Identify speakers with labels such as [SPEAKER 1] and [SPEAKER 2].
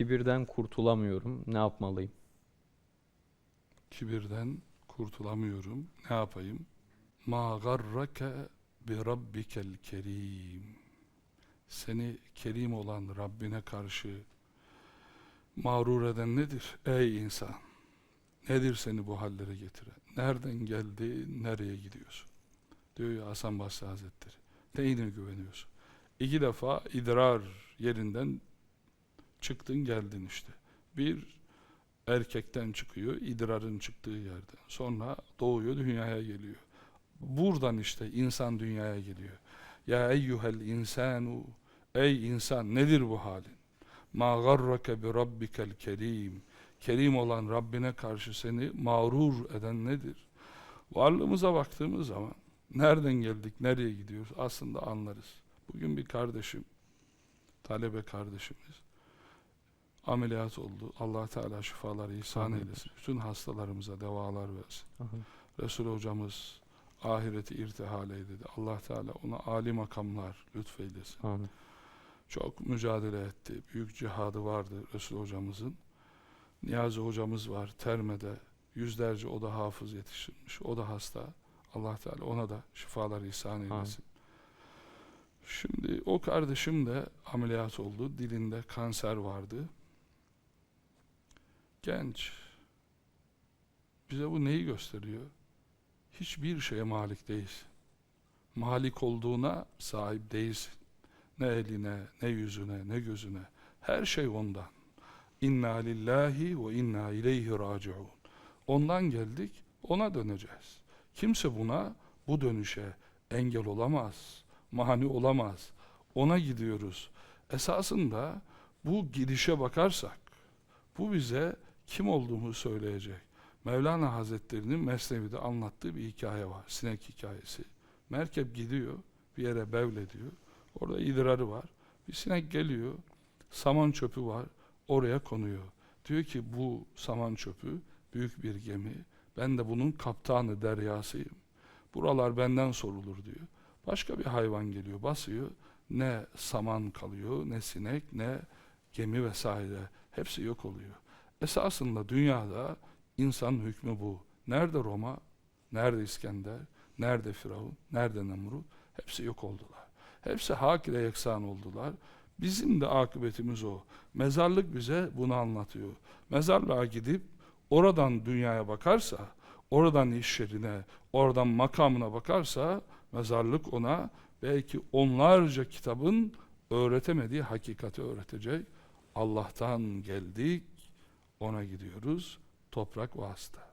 [SPEAKER 1] Kibirden kurtulamıyorum. Ne yapmalıyım?
[SPEAKER 2] Kibirden kurtulamıyorum. Ne yapayım? Ma garrake bi rabbikel kerim. Seni kerim olan Rabbine karşı mağrur eden nedir? Ey insan! Nedir seni bu hallere getiren? Nereden geldi, nereye gidiyorsun? Diyor ya Hasan Basri Hazretleri. Neyine güveniyorsun? İki defa idrar yerinden çıktın geldin işte. Bir erkekten çıkıyor, idrarın çıktığı yerden. Sonra doğuyor, dünyaya geliyor. Buradan işte insan dünyaya geliyor. Ya eyyuhel insanu, ey insan nedir bu halin? Ma garrake bi rabbikel kerim. Kerim olan Rabbine karşı seni mağrur eden nedir? Varlığımıza baktığımız zaman nereden geldik, nereye gidiyoruz aslında anlarız. Bugün bir kardeşim, talebe kardeşimiz ameliyat oldu. Allah Teala şifaları ihsan
[SPEAKER 1] Amin.
[SPEAKER 2] eylesin. Bütün hastalarımıza devalar versin.
[SPEAKER 1] Aha.
[SPEAKER 2] Resul hocamız ahireti irtihal eyledi. Allah Teala ona âli makamlar lütfeylesin.
[SPEAKER 1] Amin.
[SPEAKER 2] Çok mücadele etti. Büyük cihadı vardı Resul hocamızın. Niyazi hocamız var Terme'de. Yüzlerce o da hafız yetiştirmiş. O da hasta. Allah Teala ona da şifalar ihsan eylesin. Şimdi o kardeşim de ameliyat oldu. Dilinde kanser vardı. Genç. Bize bu neyi gösteriyor? Hiçbir şeye malik değilsin. Malik olduğuna sahip değilsin. Ne eline, ne yüzüne, ne gözüne. Her şey ondan. İnna lillahi ve inna ileyhi raciun. Ondan geldik, ona döneceğiz. Kimse buna, bu dönüşe engel olamaz, mani olamaz. Ona gidiyoruz. Esasında bu gidişe bakarsak, bu bize kim olduğumu söyleyecek. Mevlana Hazretleri'nin Mesnevi'de anlattığı bir hikaye var. Sinek hikayesi. Merkep gidiyor, bir yere bevlediyor. Orada idrarı var. Bir sinek geliyor, saman çöpü var, oraya konuyor. Diyor ki bu saman çöpü büyük bir gemi. Ben de bunun kaptanı, deryasıyım. Buralar benden sorulur diyor. Başka bir hayvan geliyor, basıyor. Ne saman kalıyor, ne sinek, ne gemi vesaire. Hepsi yok oluyor. Esasında dünyada insanın hükmü bu. Nerede Roma, nerede İskender, nerede Firavun, nerede Nemrut? Hepsi yok oldular. Hepsi hak ile yeksan oldular. Bizim de akıbetimiz o. Mezarlık bize bunu anlatıyor. Mezarlığa gidip oradan dünyaya bakarsa, oradan iş yerine, oradan makamına bakarsa mezarlık ona belki onlarca kitabın öğretemediği hakikati öğretecek. Allah'tan geldik, ona gidiyoruz. Toprak vasıta.